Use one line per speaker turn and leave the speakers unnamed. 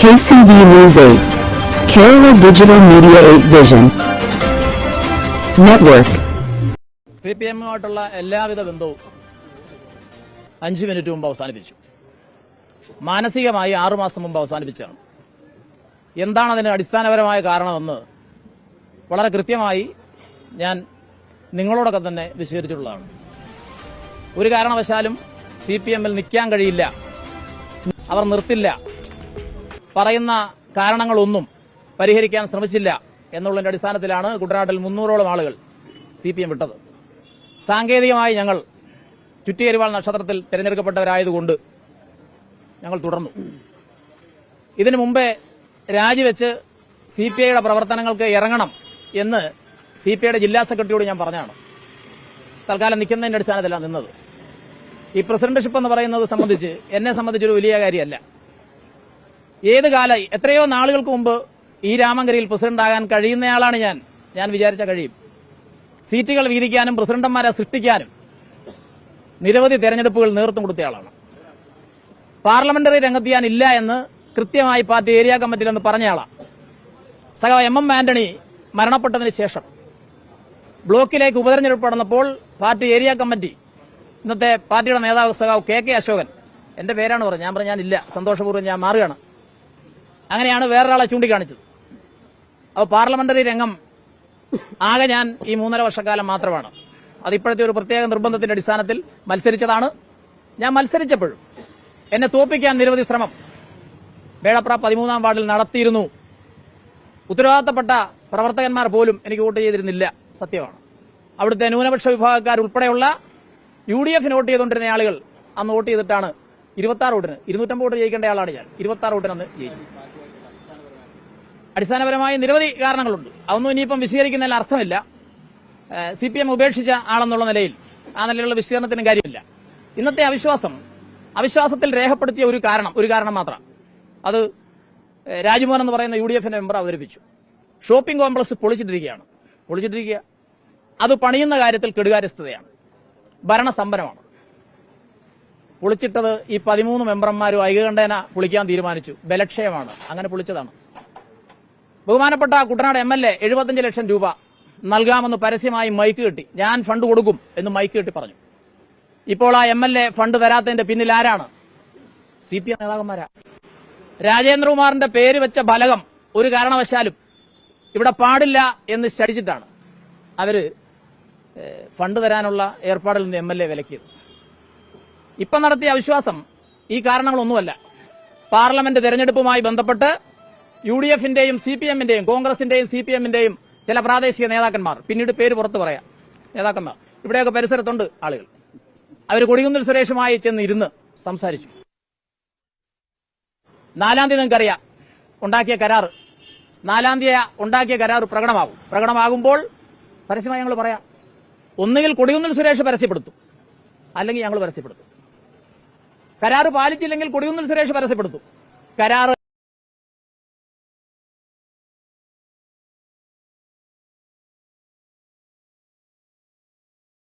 KCV News 8. Kerala Digital Media 8 Vision. Network.
C P എല്ലാവിധ ബന്ധവും അഞ്ച് മിനിറ്റ് മുമ്പ് അവസാനിപ്പിച്ചു മാനസികമായി ആറുമാസം മുമ്പ് അവസാനിപ്പിച്ചാണ് എന്താണ് അതിന് അടിസ്ഥാനപരമായ കാരണമെന്ന് വളരെ കൃത്യമായി ഞാൻ നിങ്ങളോടൊക്കെ തന്നെ വിശദീകരിച്ചിട്ടുള്ളതാണ് ഒരു കാരണവശാലും സി പി എമ്മിൽ നിൽക്കാൻ കഴിയില്ല അവർ നിർത്തില്ല പറയുന്ന കാരണങ്ങളൊന്നും പരിഹരിക്കാൻ ശ്രമിച്ചില്ല എന്നുള്ളതിന്റെ അടിസ്ഥാനത്തിലാണ് കുട്ടനാട്ടിൽ മുന്നൂറോളം ആളുകൾ സി പി എം വിട്ടത്. സാങ്കേതികമായി ഞങ്ങൾ ചുറ്റിയരിവാൾ നക്ഷത്രത്തിൽ തെരഞ്ഞെടുക്കപ്പെട്ടവരായതുകൊണ്ട് ഞങ്ങൾ തുടർന്നു. ഇതിനു മുമ്പേ രാജിവെച്ച് സി പി ഐയുടെ പ്രവർത്തനങ്ങൾക്ക് ഇറങ്ങണം എന്ന് സി പി ഐയുടെ ജില്ലാ സെക്രട്ടറിയോട് ഞാൻ പറഞ്ഞാണ് തൽക്കാലം നിൽക്കുന്നതിന്റെ അടിസ്ഥാനത്തിലാണ് നിന്നത്. ഈ പ്രസിഡന്റ്ഷിപ്പ് എന്ന് പറയുന്നത് സംബന്ധിച്ച് എന്നെ സംബന്ധിച്ചൊരു വലിയ കാര്യമല്ല. ഏത് കാല എത്രയോ നാളുകൾക്ക് മുമ്പ് ഈ രാമങ്കരിയിൽ പ്രസിഡന്റ് ആകാൻ കഴിയുന്നയാളാണ് ഞാൻ. ഞാൻ വിചാരിച്ച കഴിയും. സീറ്റുകൾ വീതിക്കാനും പ്രസിഡന്റന്മാരെ സൃഷ്ടിക്കാനും നിരവധി തെരഞ്ഞെടുപ്പുകൾ നേതൃത്വം കൊടുത്തയാളാണ് പാർലമെന്ററി രംഗത്ത് ഞാൻ ഇല്ല എന്ന് കൃത്യമായി പാർട്ടി ഏരിയ കമ്മിറ്റിയിൽ നിന്ന് പറഞ്ഞയാളാണ് സഹ എം എം ആന്റണി മരണപ്പെട്ടതിന് ശേഷം ബ്ലോക്കിലേക്ക് ഉപതെരഞ്ഞെടുപ്പ് നടന്നപ്പോൾ പാർട്ടി ഏരിയ കമ്മിറ്റി ഇന്നത്തെ പാർട്ടിയുടെ നേതാവ് സഖാവ് കെ കെ അശോകൻ എന്റെ പേരാണ് പറഞ്ഞത്. ഞാൻ പറഞ്ഞ ഞാനില്ല സന്തോഷപൂർവം ഞാൻ മാറുകയാണ്. അങ്ങനെയാണ് വേറൊരാളെ ചൂണ്ടിക്കാണിച്ചത്. അപ്പോൾ പാർലമെന്ററി രംഗം ആകെ ഞാൻ ഈ മൂന്നര വർഷക്കാലം മാത്രമാണ്. അതിപ്പോഴത്തെ ഒരു പ്രത്യേക നിർബന്ധത്തിന്റെ അടിസ്ഥാനത്തിൽ മത്സരിച്ചതാണ്. ഞാൻ മത്സരിച്ചപ്പോഴും എന്നെ തോപ്പിക്കാൻ നിരവധി ശ്രമം വേളപ്ര പതിമൂന്നാം വാർഡിൽ നടത്തിയിരുന്നു. ഉത്തരവാദിത്തപ്പെട്ട പ്രവർത്തകന്മാർ പോലും എനിക്ക് വോട്ട് ചെയ്തിരുന്നില്ല. സത്യമാണ്. അവിടുത്തെ ന്യൂനപക്ഷ വിഭാഗക്കാർ ഉൾപ്പെടെയുള്ള യു ഡി എഫിന് വോട്ട് ചെയ്തുകൊണ്ടിരുന്ന ആളുകൾ അന്ന് വോട്ട് ചെയ്തിട്ടാണ് ഇരുപത്തി ആറ് വോട്ടിന് ഇരുന്നൂറ്റമ്പത് വോട്ട് ജയിക്കേണ്ട ആളാണ് ഞാൻ. ഇരുപത്തി ആറ് വോട്ടിന് അന്ന് ജയിച്ചത്. അടിസ്ഥാനപരമായ നിരവധി കാരണങ്ങളുണ്ട്. അതൊന്നും ഇനിയിപ്പം വിശദീകരിക്കുന്നതിൽ അർത്ഥമില്ല. സി പി എം ഉപേക്ഷിച്ച ആളെന്നുള്ള നിലയിൽ ആ നിലയിലുള്ള വിശദീകരണത്തിനും കാര്യമില്ല. ഇന്നത്തെ അവിശ്വാസം അവിശ്വാസത്തിൽ രേഖപ്പെടുത്തിയ ഒരു കാരണം ഒരു കാരണം മാത്രം. അത് രാജ്മോഹൻ എന്ന് പറയുന്ന യു ഡി എഫിന്റെ മെമ്പർ അവതരിപ്പിച്ചു. ഷോപ്പിംഗ് കോംപ്ലക്സ് പൊളിച്ചിട്ടിരിക്കുകയാണ്. പൊളിച്ചിട്ടിരിക്കുക. അത് പണിയുന്ന കാര്യത്തിൽ കെടുകാര്യസ്ഥതയാണ്. ഭരണസമ്പന്നമാണ്. പൊളിച്ചിട്ടത് ഈ പതിമൂന്ന് മെമ്പർമാരും ഐകകണ്ഠേന പൊളിക്കാൻ തീരുമാനിച്ചു. ബലക്ഷയമാണ്. അങ്ങനെ പൊളിച്ചതാണ്. ബഹുമാനപ്പെട്ട കുട്ടനാട് എം എൽ എ എഴുപത്തഞ്ച് ലക്ഷം രൂപ നൽകാമെന്ന് പരസ്യമായി മൈക്ക് കിട്ടി. ഞാൻ ഫണ്ട് കൊടുക്കും എന്ന് മൈക്ക് കിട്ടി പറഞ്ഞു. ഇപ്പോൾ ആ എം എൽ എ ഫണ്ട് തരാത്തതിന്റെ പിന്നിൽ ആരാണ്? സി പി എം നേതാക്കന്മാരാ. രാജേന്ദ്രകുമാറിന്റെ പേര് വെച്ച ഫലകം ഒരു കാരണവശാലും ഇവിടെ പാടില്ല എന്ന് ശടിച്ചിട്ടാണ് അവർ ഫണ്ട് തരാനുള്ള ഏർപ്പാടിൽ നിന്ന് എം എൽ എ വിലക്കിയത്. ഇപ്പം നടത്തിയ അവിശ്വാസം ഈ കാരണങ്ങളൊന്നുമല്ല. പാർലമെന്റ് തെരഞ്ഞെടുപ്പുമായി ബന്ധപ്പെട്ട് യു ഡി എഫിന്റെയും സി പി എമ്മിന്റെയും കോൺഗ്രസിന്റെയും സി പി എമ്മിന്റെയും ചില പ്രാദേശിക നേതാക്കന്മാർ. പിന്നീട് പേര് പുറത്തു പറയാം. നേതാക്കന്മാർ. ഇവിടെയൊക്കെ പരിസരത്തുണ്ട് ആളുകൾ. അവർ കൊടികുന്നിൽ സുരേഷുമായി ചെന്ന് ഇരുന്ന് സംസാരിച്ചു. നാലാം തീയതി നിങ്ങൾക്കറിയാം. ഉണ്ടാക്കിയ കരാർ നാലാം തീയതി ഉണ്ടാക്കിയ കരാർ പ്രകടമാകും. പ്രകടമാകുമ്പോൾ പരസ്യമായി ഞങ്ങൾ പറയാം. ഒന്നുകിൽ കൊടികുന്നിൽ സുരേഷ് പരസ്യപ്പെടുത്തും. അല്ലെങ്കിൽ ഞങ്ങൾ പരസ്യപ്പെടുത്തും. കരാർ പാലിച്ചില്ലെങ്കിൽ കൊടികുന്നിൽ സുരേഷ് പരസ്യപ്പെടുത്തും. കരാർ